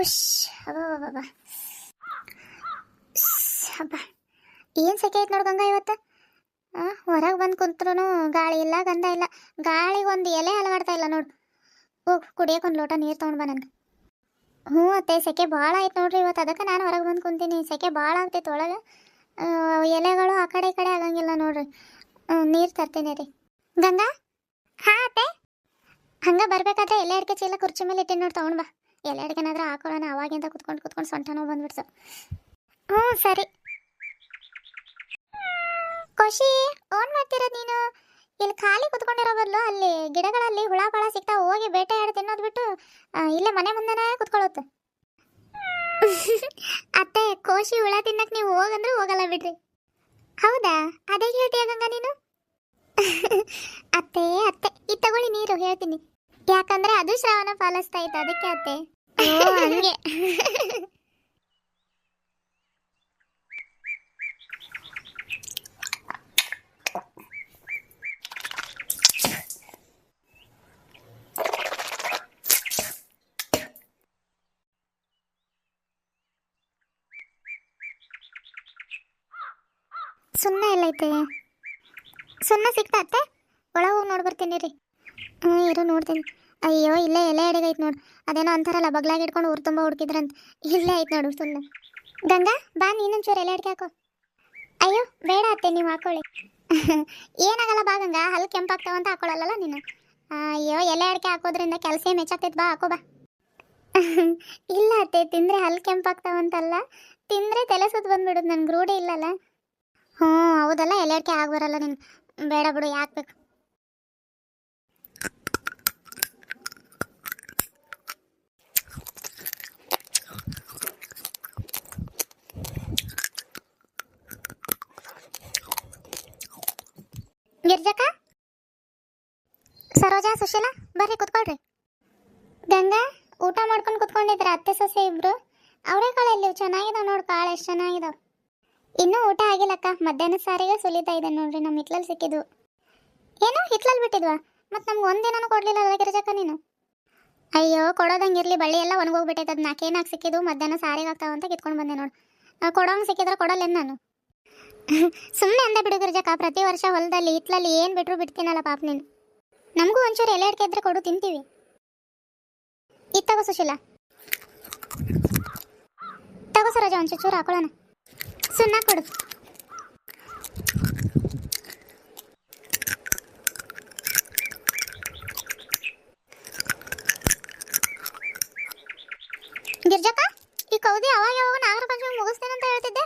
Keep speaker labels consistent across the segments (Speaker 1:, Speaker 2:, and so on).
Speaker 1: ಹುಷ್ ಅಬ್ಬ ಹಬ್ಬ. ಏನು ಸೆಕೆ ಐತೆ ನೋಡು ಗಂಗಾ ಇವತ್ತು? ಹೊರಗೆ ಬಂದು ಕುಂತ್ರು ಗಾಳಿ ಇಲ್ಲ, ಗಂಧ ಇಲ್ಲ. ಗಾಳಿಗೆ ಒಂದು ಎಲೆ ಅಲಗಾಡ್ತಾ ಇಲ್ಲ ನೋಡು. ಹೋಗಿ, ಕುಡಿಯೋಕೆ ಒಂದು ಲೋಟ ನೀರು ತೊಗೊಂಡು ಬಾ ನನಗೆ. ಹ್ಞೂ ಅತ್ತೆ, ಸೆಕೆ ಭಾಳ ಆಯ್ತು ನೋಡ್ರಿ ಇವತ್ತು. ಅದಕ್ಕೆ ನಾನು ಹೊರಗೆ ಬಂದು ಕುಂತೀನಿ. ಸೆಕೆ ಭಾಳ ಆಗ್ತೈತೆ ಒಳಗೆ. ಎಲೆಗಳು ಆ ಕಡೆ ಈ ಕಡೆ ಆಗಂಗಿಲ್ಲ ನೋಡ್ರಿ. ನೀರು ತರ್ತೀನಿ ರೀ. ಗಂಗಾ? ಹಾಂ ಅತ್ತೆ. ಹಂಗೆ ಬರ್ಬೇಕಾದ್ರೆ ಎಲೆ ಅಡಿಕೆ ಚೀಲ ಕುರ್ಚಿ ಮೇಲೆ ಇಟ್ಟಿನಿ ನೋಡಿ, ತೊಗೊಂಡು ಬಾ. ಎಲೆ ಅಡಿಕೆನಾದ್ರೂ ಹಾಕೊಳ್ಳೋಣ, ಅವಾಗಿಂದ ಕುತ್ಕೊಂಡು ಕುತ್ಕೊಂಡು ಸೊಂಟ ಬಂದ್ಬಿಡ್ತು. ಹ್ಞೂ, ಸರಿ. ಖುಷಿ ಓನ್ ಮಾಡ್ತಿರೋದು ನೀನು? ಇಲ್ಲಿ ಖಾಲಿ ಕುತ್ಕೊಂಡಿರೋ ಬದಲು ಅಲ್ಲಿ ಗಿಡಗಳಲ್ಲಿ ಹುಳ ಪಳ ಸಿಗ್ತಾ ಹೋಗಿ ಬೇಟೆ ಆಡಿ ತಿನ್ನೋದು ಬಿಟ್ಟು ಇಲ್ಲೇ ಮನೆ ಮುಂದೆನೇ ಕುತ್ಕೊಳ್ಳುತ್ತೆ. ಅತ್ತೆ, ಕೋಶಿ ಹುಳ ತಿನ್ನಕ್ಕೆ ನೀವು ಹೋಗಂದ್ರೆ ಹೋಗಲ್ಲ ಬಿಡ್ರಿ. ಹೌದಾ? ಅದೇ ಹೇಳ್ತೀಯ ಗಂಗಾ ನೀನು? ಅತ್ತೆ ಅತ್ತೆ, ಇದು ತಗೊಳ್ಳಿ ನೀರು, ಹೇಳ್ತೀನಿ. ಯಾಕಂದ್ರೆ ಅದು ಶ್ರಾವಣ ಪಾಲಿಸ್ತಾ ಇತ್ತು ಅದಕ್ಕೆ ಅತ್ತೆ. ಹಂಗೆ. ಸುಣ್ಣ ಎಲ್ಲೈತೆ ಸುಣ್ಣ ಸಿಗ್ತಾ ಅತ್ತೆ? ಒಳಗೆ ಹೋಗಿ ಬರ್ತೀನಿ ರೀ. ಹ್ಞೂ ಇರೋ ನೋಡ್ತೀನಿ. ಅಯ್ಯೋ, ಇಲ್ಲೇ ಎಲೆ ಅಡಿಗೈತೆ ನೋಡು. ಅದೇನೋ ಅಂತಾರಲ್ಲ, ಬಗ್ಲಾಗಿ ಇಟ್ಕೊಂಡು ಊರು ತುಂಬ ಹುಡುಕಿದ್ರಂತ. ಇಲ್ಲೇ ಐತೆ ನೋಡು ಸುಮ್ಮನೆ ಗಂಗಾ, ಬಾ, ನೀನೊಂಚೂರು ಎಲೆ ಅಡಿಕೆ ಹಾಕೋ. ಅಯ್ಯೋ, ಬೇಡ ಅತ್ತೆ, ನೀವು ಹಾಕೊಳ್ಳಿ. ಏನಾಗಲ್ಲ, ಬಾ ಗಂಗಾ ಹಲ್ಲು ಕೆಂಪಾಗ್ತಾವ ಅಂತ ಹಾಕೊಳ್ಳಲ್ಲ ನೀನು. ಅಯ್ಯೋ, ಎಲೆ ಅಡಿಕೆ ಹಾಕೋದ್ರಿಂದ ಕೆಲಸ ಮೆಚ್ಚಾಗ್ತೈತೆ, ಬಾ, ಹಾಕೋ, ಬಾ. ಇಲ್ಲ ಅತ್ತೆ, ತಿಂದರೆ ಹಲ್ಲು ಕೆಂಪಾಗ್ತಾವಂತಲ್ಲ ತಿಂದರೆ ತಲೆ ಸುತ್ತ ಬಂದ್ಬಿಡುದು ನನ್ಗೆ ರೂಢಿ ಇಲ್ಲಲ್ಲ. ಹ್ಞೂ ಹೌದಲ್ಲ, ಎಲೆ ಅಡಿಕೆ ಆಗ್ಬರಲ್ಲ ನೀನು. ಬೇಡ ಬಿಡು, ಯಾಕೆ ಬೇಕು? ಗಿರ್ಜಕ್ಕ ಸರೋಜಾ, ಸುಶೀಲ, ಬರ್ರಿ ಕುತ್ಕೊಳ್ರಿ. ಗಂಗಾ, ಊಟ ಮಾಡ್ಕೊಂಡು ಕುತ್ಕೊಂಡಿದ್ರ ಅತ್ತೆ, ಸೊಸೆ ಇಬ್ರು? ಅವರೇ ಕಾಳು ಎಲ್ಲಿ ಚೆನ್ನಾಗಿದಾವ್ ನೋಡು ಕಾಳು, ಎಷ್ಟು ಚೆನ್ನಾಗಿದಾವ್. ಇನ್ನೂ ಊಟ ಆಗಿಲ್ಲಕ್ಕ, ಮಧ್ಯಾಹ್ನ ಸಾರಿಗೆ ಸುಲಿತಾ ಇದೆ ನೋಡ್ರಿ ನಮ್ಮ ಹಿತ್ಲಲ್ಲಿ ಸಿಕ್ಕಿದ್ವು ಏನೋ ಹಿತ್ಲಲ್ಲಿ ಬಿಟ್ಟಿದ್ವಾ? ಮತ್ತು ನಮ್ಗೆ ಒಂದಿನೂ ಕೊಡ್ಲಿಲ್ಲ ಗಿರ್ಜಕ್ಕ ನೀನು? ಅಯ್ಯೋ ಕೊಡೋದಂಗಿರ್ಲಿ ಬಳ್ಳಿ ಎಲ್ಲ ಒಣಗೋಗ್ಬಿಟ್ಟೈತೆ ಅದು ನಾಲ್ಕೇನಾಗಿ ಸಿಕ್ಕಿದ್ವು ಮಧ್ಯಾಹ್ನ ಸಾರಿಗೆ ಆಗ್ತಾವ ಅಂತ ಕಿತ್ಕೊಂಡು ಬಂದೆ ನೋಡಿ. ಕೊಡೋಂಗೆ ಸಿಕ್ಕಿದ್ರೆ ಕೊಡಲ್ಲೇನು ನಾನು? ಸುಮ್ಮನೆ ಅಂದ ಬಿಡು ಗಿರ್ಜಕ್ಕ, ಪ್ರತಿ ವರ್ಷ ಹೊಲದಲ್ಲಿ ಹಿತ್ಲಲ್ಲಿ ಏನು ಬಿಟ್ರು ಬಿಡ್ತೀನಲ್ಲ ಪಾಪ ನೀನು. ನಮಗೂ ಒಂಚೂರು ಎಲೆ ಅಡಿಕೆ ಇದ್ರೆ ಕೊಡು, ತಿಂತೀವಿ. ಇದು ತಗೋ ಸುಶೀಲಾ. ತಗೋ ಸರೋಜ, ಒಂಚೂರು ಚೂರು ಹಾಕೊಳ್ಳೋಣ. ಸುಣ್ಣ ಕೊಡು. ಗಿರ್ಜಕ್ಕ, ಈ ಕೌದಿ ಅವಾಗ ಯಾವಾಗ ನಾಗರ ಪಂಚಮಿ ಮುಗಿಸ್ತೇನಂತ ಹೇಳ್ತಿದ್ದೆ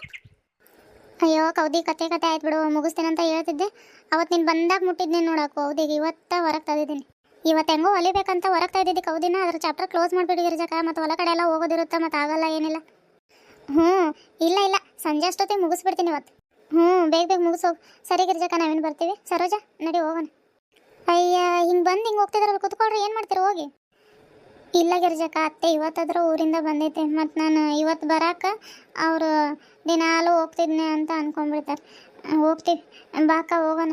Speaker 1: ಅಯ್ಯೋ, ಕೌದಿ ಕತೆ ಕತೆ ಆಯ್ತು ಬಿಡು ಮುಗಿಸ್ತೇನೆ ಅಂತ ಹೇಳ್ತಿದ್ದೆ. ಅವತ್ತು ನೀನು ಬಂದಾಗ ಮುಟ್ಟಿದ್ನಿ ನೋಡಕ್ಕೆ ಕೌದಿಗೆ ಇವತ್ತ ಹೊರಗೆ ತಂದಿದ್ದೀನಿ ಇವತ್ತು ಹೆಂಗೋ ಹೊಲಿಬೇಕಂತ ಹೊರಗೆ ತಂದಿದ್ದೆ ಕೌದಿನ, ಅದ್ರ ಚಾಪ್ಟರ್ ಕ್ಲೋಸ್ ಮಾಡಿಬಿಡಿ ಗಿರ್ಜಕ್ಕ ಮತ್ತು ಹೊಲ ಕಡೆ ಎಲ್ಲ ಹೋಗೋದಿರುತ್ತೆ, ಮತ್ತು ಆಗಲ್ಲ ಏನಿಲ್ಲ. ಹ್ಞೂ, ಇಲ್ಲ ಇಲ್ಲ, ಸಂಜೆ ಅಷ್ಟೊತ್ತಿಗೆ ಮುಗಿಸ್ಬಿಡ್ತೀನಿ ಇವತ್ತು. ಹ್ಞೂ, ಬೇಗ ಬೇಗ ಮುಗಿಸೋ ಸರಿ ಗಿರ್ಜಕ, ನಾವೇನು ಬರ್ತೀವಿ. ಸರೋಜ, ನಡಿ ಹೋಗೋಣ. ಅಯ್ಯ, ಹಿಂಗೆ ಬಂದು ಹಿಂಗೆ ಹೋಗ್ತಿದ್ರಲ್ಲ, ಕುತ್ಕೊಳ್ರಿ, ಏನು ಮಾಡ್ತೀರಿ, ಹೋಗಿ. ಇಲ್ಲ ಗಿರ್ಜಕ್ಕ, ಅತ್ತೆ ಇವತ್ತಾದ್ರೂ ಊರಿಂದ ಬಂದೈತೆ. ಮತ್ತು ನಾನು ಇವತ್ತು ಬರಾಕ ಅವರು ದಿನಾಲು ಹೋಗ್ತಿದ್ನೆ ಅಂತ ಅನ್ಕೊಂಡ್ಬಿಡ್ತಾರೆ. ಹೋಗ್ತಿದ್ ಬಾಕ ಹೋಗೋಣ.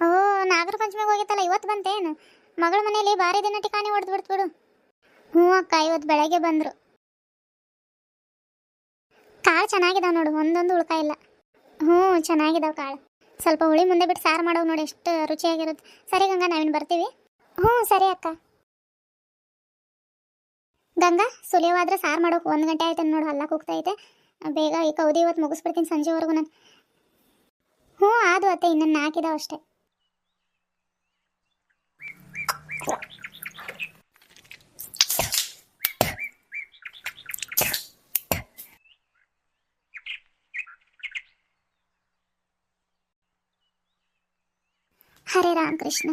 Speaker 1: ಓ ನಾಗರ ಪಂಚಮಿಗೆ ಹೋಗಿತ್ತಲ್ಲ, ಇವತ್ತು ಬಂತೇನು? ಮಗಳ ಮನೇಲಿ ಭಾರಿ ದಿನ ಟಿಕಾಣಿ ಹೊಡೆದು ಬಿಡ್ತು ಹ್ಞೂ ಅಕ್ಕ, ಇವತ್ತು ಬೆಳಗ್ಗೆ ಬಂದರು. ಕಾಳು ಚೆನ್ನಾಗಿದಾವೆ ನೋಡು, ಒಂದೊಂದು ಉಳ್ಕ ಇಲ್ಲ. ಹ್ಞೂ, ಚೆನ್ನಾಗಿದಾವೆ ಕಾಳು. ಸ್ವಲ್ಪ ಹುಳಿ ಮುಂದೆ ಬಿಟ್ಟು ಸಾರು ಮಾಡೋ ನೋಡಿ, ಎಷ್ಟು ರುಚಿಯಾಗಿರುತ್ತೆ. ಸರಿ ಗಂಗಾ, ನಾವಿನ್ ಬರ್ತೀವಿ. ಹ್ಞೂ, ಸರಿ ಅಕ್ಕ. ಗಂಗಾ ಸುಲಿಯವಾದ್ರೆ ಸಾರು ಮಾಡೋಕೆ ಒಂದು ಗಂಟೆ ಆಯ್ತು ನೋಡು ಹಲ್ಲ ಕೂಗ್ತೈತೆ ಬೇಗ ಈ ಕೌದಿ ಇವತ್ತು ಮುಗಿಸ್ಬಿಡ್ತೀನಿ ಸಂಜೆವರೆಗೂ ನಾನು. ಹ್ಞೂ, ಆದು ಅತ್ತೆ, ಇನ್ನೊಂದು ನಾಕಿದಾವ ಅಷ್ಟೇ. ಹರೇ ರಾಮಕೃಷ್ಣ.